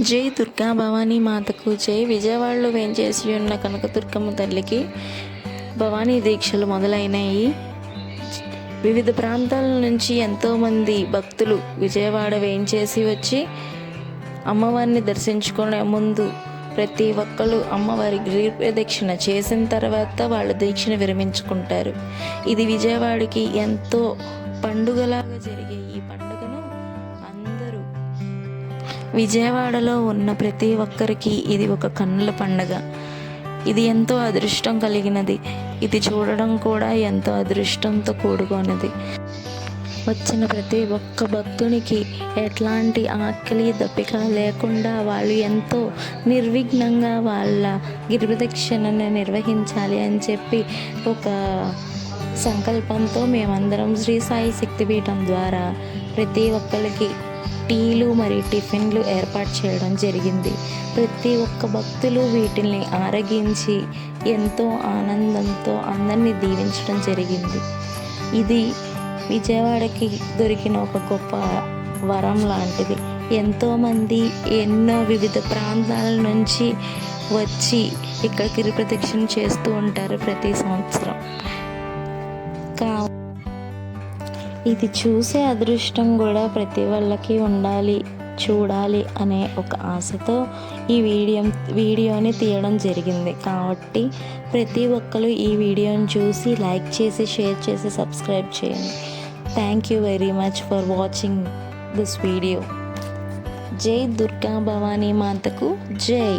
జై దుర్గా భవానీ మాతకు జై. విజయవాడలో వేంచేసి ఉన్న కనకదుర్గమ్మ తల్లికి భవానీ దీక్షలు మొదలైనాయి. వివిధ ప్రాంతాల నుంచి ఎంతోమంది భక్తులు విజయవాడ వేయించేసి వచ్చి అమ్మవారిని దర్శించుకునే ముందు ప్రతి ఒక్కరు అమ్మవారి గిరి ప్రదక్షిణ చేసిన తర్వాత వాళ్ళ దీక్షను విరమించుకుంటారు. ఇది విజయవాడకి ఎంతో పండుగలాగా జరిగే ఈ పండుగ. విజయవాడలో ఉన్న ప్రతి ఒక్కరికి ఇది ఒక కన్నుల పండగ. ఇది ఎంతో అదృష్టం కలిగినది. ఇది చూడడం కూడా ఎంతో అదృష్టంతో కూడుకున్నది. వచ్చిన ప్రతి ఒక్క భక్తునికి ఎట్లాంటి ఆకలి దప్పిక లేకుండా వాళ్ళు ఎంతో నిర్విఘ్నంగా వాళ్ళ గిరిప్రదక్షిణను నిర్వహించాలి అని చెప్పి ఒక సంకల్పంతో మేమందరం శ్రీ సాయి శక్తిపీఠం ద్వారా ప్రతి ఒక్కరికి టీలు మరియు టిఫిన్లు ఏర్పాటు చేయడం జరిగింది. ప్రతి ఒక్క భక్తులు వీటిని ఆరగించి ఎంతో ఆనందంతో అందరినీ దీవించడం జరిగింది. ఇది విజయవాడకి దొరికిన ఒక గొప్ప వరం లాంటిది. ఎంతోమంది ఎన్నో వివిధ ప్రాంతాల నుంచి వచ్చి ఇక్కడ గిరి ప్రదక్షిణ చేస్తూ ఉంటారు ప్రతి సంవత్సరం. కా ఇది చూసే అదృష్టం కూడా ప్రతి వాళ్ళకి ఉండాలి చూడాలి అనే ఒక ఆశతో ఈ వీడియో వీడియోని తీయడం జరిగింది. కాబట్టి ప్రతి ఒక్కరు ఈ వీడియోని చూసి లైక్ చేసి షేర్ చేసి సబ్స్క్రైబ్ చేయండి. Thank you very much for watching this video. జై దుర్గా భవానీ మాతకు జై.